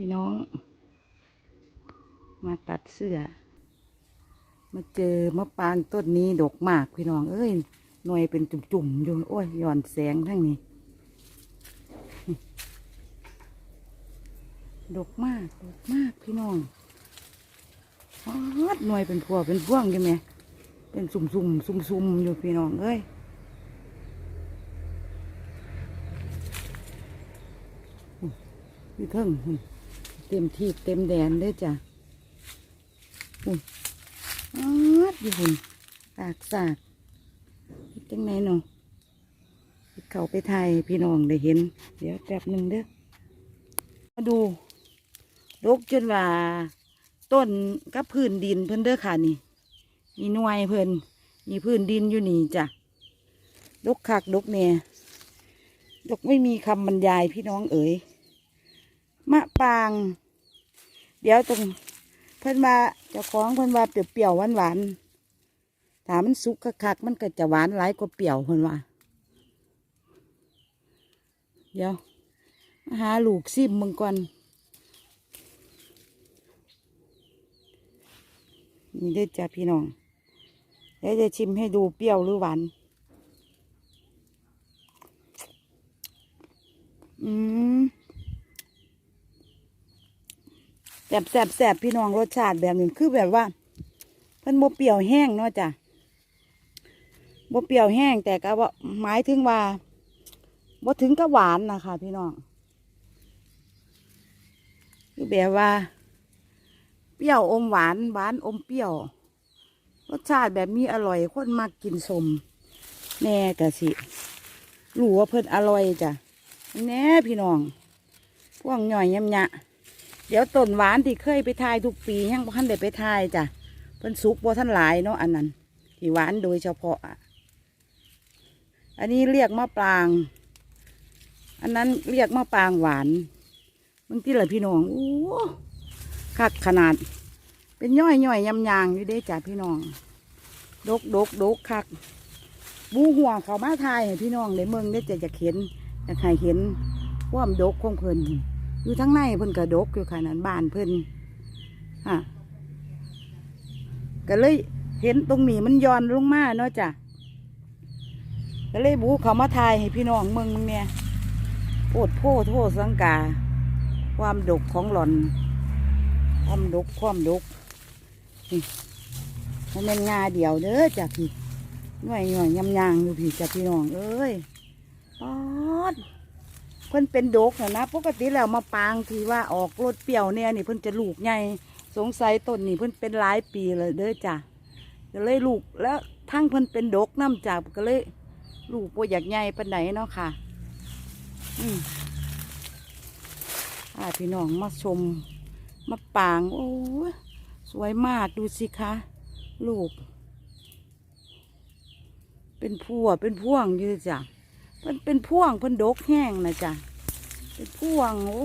พี่น้อง มาตัดเสื้อ มาเจอมะปรางต้นนี้ดกมากพี่น้อง เอ้ยหน่วยเป็นจุ่มๆอยู่โอ้ยย่อนแสงทั้งนี้ ดกมากดกมากพี่น้องฮอดหน่วยเป็นพวงเป็นพวงใช่ไหมเป็นสุ่มๆสุ่มๆอยู่พี่น้องเอ้ยอยู่เทิง เต็มที่เต็มแดนเลยจ้ะหุ่นอาดอยู่หุ่นสากสากเฮ็ดจังไหนเนาะเขาไปไทยพี่น้องได้เห็น เดี๋ยวแป๊บหนึ่งเด้อมาดูดกจนว่า ต้นกับพื้นดินเพิ่นเด้อค่ะนี่ มีหน่วยเพิ่นมีพื้นดินอยู่นี่จ้ะดกคักดกเนี่ยดกไม่มีคำบรรยายพี่น้องเอ๋ย มะปาง เดี๋ยวตรงเพิ่นว่าเจ้าของเพิ่นว่าเปรี้ยวๆหวานๆถ้ามันสุกคักๆมันก็จะหวานหลายกว่าเปรี้ยวเพิ่นว่าเดี๋ยวมาหาลูกซิมมึงก่อนนี่เด้จ้ะพี่น้องเดี๋ยวจะชิมให้ดูเปรี้ยวหรือหวาน อืม แสบแสบแสบพี่น้องรสชาติแบบนี้คือแบบว่าเพิ่นโมเปียวแห้งเนาะจ้ะโมเปียวแห้งแต่ก็ว่าหมายถึงว่าบ่ถึงกับหวานนะคะพี่น้องคือแบบว่า เปรี้ยวอมหวานหวานอมเปรี้ยว รสชาติแบบมีอร่อยคนมักกินสมแน่กะสิรู้ว่าเพิ่นอร่อยจ้ะแน่พี่น้องพวกหน่อยยำยะ เดี๋ยวต้นหวานที่เคยไปทายทุกปียังบ่ทันได้ไปทายจ้ะเพิ่นสุกบ่ทันหลายเนาะอันนั้นที่หวานโดยเฉพาะอะอันนี้เรียกมะปราง อันนั้นเรียกมะปรางหวานบางทีละพี่น้องโอ้คักขนาด เป็นย่อยย่อยยำยางอยู่เด้จ้ะพี่น้อง ดกดกดกคักบูหัวเขามาทายให้พี่น้องได้เมืองได้จะจะเห็นจะใครเห็นความดกของเพิ่น อยู่ทั้งในเพิ่นกระดกอยู่ขนาดบ้านเพิ่นฮะก็เลยเห็นตรงนี้มันย้อนลงมาเนาะจ้ะก็เลยบูเขามาทายให้พี่น้องเมืองมึงเนี่ยโพดโพโทษสังกา ความดกของหล่อน ความดกความดกนี่มันเป็นงาเดียวเด้อจ้ะพี่หน่วยหน่วยยำยางอยู่พี่จ้ะพี่น้องเอ้ยป๊อด เพิ่นเป็นดกนะนะปกติแล้วมาปางที่ว่าออกรสเปรี้ยวเนี่ยนี่เพิ่นจะลูกใหญ่สงสัยต้นนี่เพิ่นเป็นหลายปีเลยเด้อจ้ะก็เลยลูกแล้วทั้งเพิ่นเป็นดกน้ำจากก็เลยลูกป่อยากใหญ่ปานไหนเนาะค่ะ อืมอ่าพี่น้องมาชมมาปาง โอ้สวยมากดูสิคะลูก เป็นพัวเป็นพ่วงยู่จ้ะ เพิ่นเป็นพ่วงเพิ่นดกแห้งนะจ๊ะเป็นพ่วงโอ้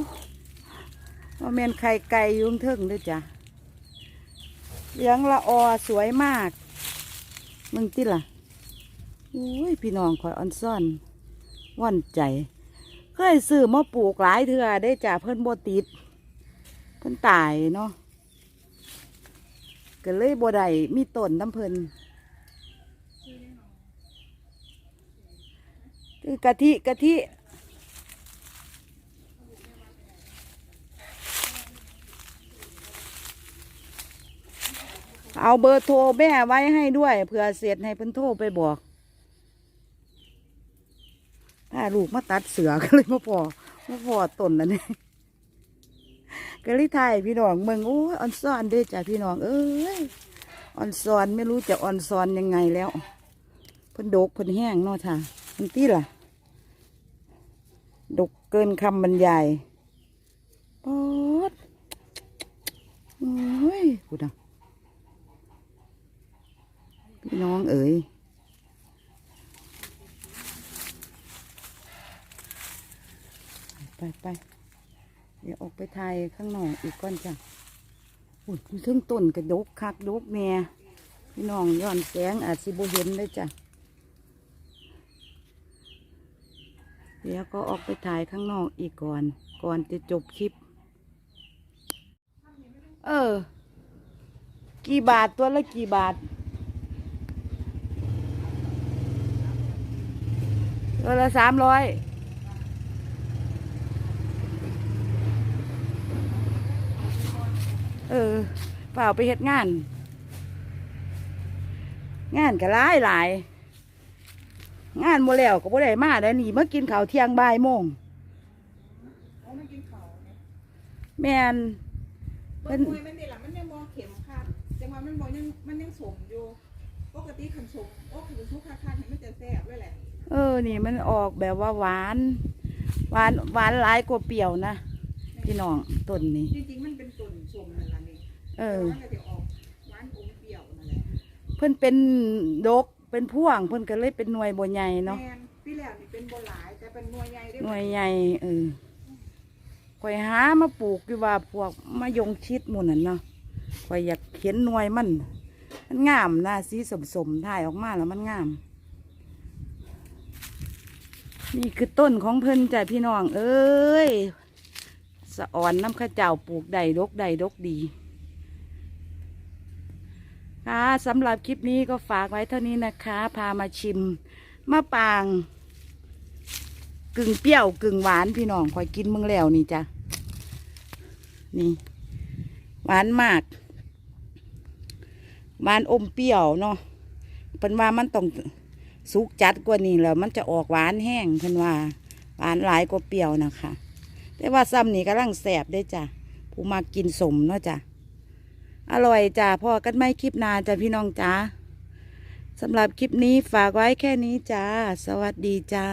ว่าแมนไข่ไก่ยุ่งเทิงด้วยจ้ะเหลืองละออสวยมาก มึงติล่ะโอ้ยพี่น้องคอยออนซ่อนว่อนใจ เคยซื้อมาปลูกหลายเถื่อได้จ้ะเพิ่นบ่ติด เพิ่นตายเนาะก็เลยบ่ได้มีต้นน้ำเพิ่น คือกะทิกะทิเอาเบอร์โทรแม่ไว้ให้ด้วยเผื่อเสร็จให้เพิ่นโทรไปบอกถ้าลูกมาตัดเสือก็เลยมาพอมาพอตนนั่นนี่ก็เลยถ่ายพี่น้องเมืองโอ้ยออนซอนด้อจ้ะพี่น้องเอ้ยออนซอนไม่รู้จะออนซอนยังไงแล้วเพิ่นโดกเพิ่นแห้งเนาะค่ะ มันตีล่ะ ดกเกินคำบรรยายปอดโอ้ยพูดนะพี่น้องเอ๋ยไปไปเดี๋ยวออกไปถ่ายข้างนอกอีกก้อนจ้ะอุ้ยอยู่งต้นกระดกคักดกแม่พี่น้องย้อนแสงอาจสิบเห็นเลยจ้ะ เดี๋ยวก็ออกไปถ่ายข้างนอกอีกก่อน ก่อนจะจบคลิป เออ กี่บาทตัวละกี่บาท ตัวละสามร้อยเออเปล่าไปเฮ็ดงาน งานก็หลายหลาย งานโมแล้วก็บ่ได้มาได้วนี่มากินข้าวเที่ยงบ่ายโมงโอ้มันกินเขาเนี่ยแม่นเบิ้ลมวยมันนี่แหละมันยังมองเข็มค่ะจังหวะมันบอกยังมันยังสมอยู่ปกติขันสมโอ้ขันสุกค่าค่าเห็นมันจะแซ่บด้วยแหละเออนี่มันออกแบบว่าหวาน หวานหวานหลายกว่าเปรี้ยวนะพี่น้องต้นนี้จริงๆมันเป็นตุ่นสมนั่นแหละนี่เออมันก็จะออกหวานอมเปรี้ยวนั่นแหละเพิ่นเป็นดก เป็นพ่วงเพิ่นก็เลยเป็นหน่วยบ่ใหญ่เนาะแมนพี่แล้วนี่เป็นโบหลายแต่เป็นหน่วยใหญ่ด้วยหน่วยใหญ่เออข่อยหามาปลูกอยู่ว่าพวกมะยงชิดหมู่นั่นเนาะข่อยอยากเห็นหน่วยมัน มันงามนะสีสมๆถ่ายออกมาแล้วมันงาม นี่คือต้นของเพิ่นจ้ะพี่น้อง เอ้ยสะอ่อนน้ำข้าเจ้าปลูกใดดกใดดกดี ค่ะสำหรับคลิปนี้ก็ฝากไว้เท่านี้นะคะ พามาชิมมะปาง กึ่งเปรี้ยวกึ่งหวานพี่น้องคอยกินมึงแล้วนี่จ้ะนี่ หวานมาก หวานอมเปรี้ยวเนาะเป็นว่ามันต้องสุกจัดกว่านี้แล้ว มันจะออกหวานแห้งเพิ่นว่า หวานหลายกว่าเปรี้ยวนะคะ แต่ว่าซ้ำนี่กำลังแสบได้จ้ะผู้มากินสมเนาะจ้ะ อร่อยจ้าพ่อกันไม่คลิปนาจ้าพี่น้องจ้าสำหรับคลิปนี้ฝากไว้แค่นี้จ้า สวัสดีจ้า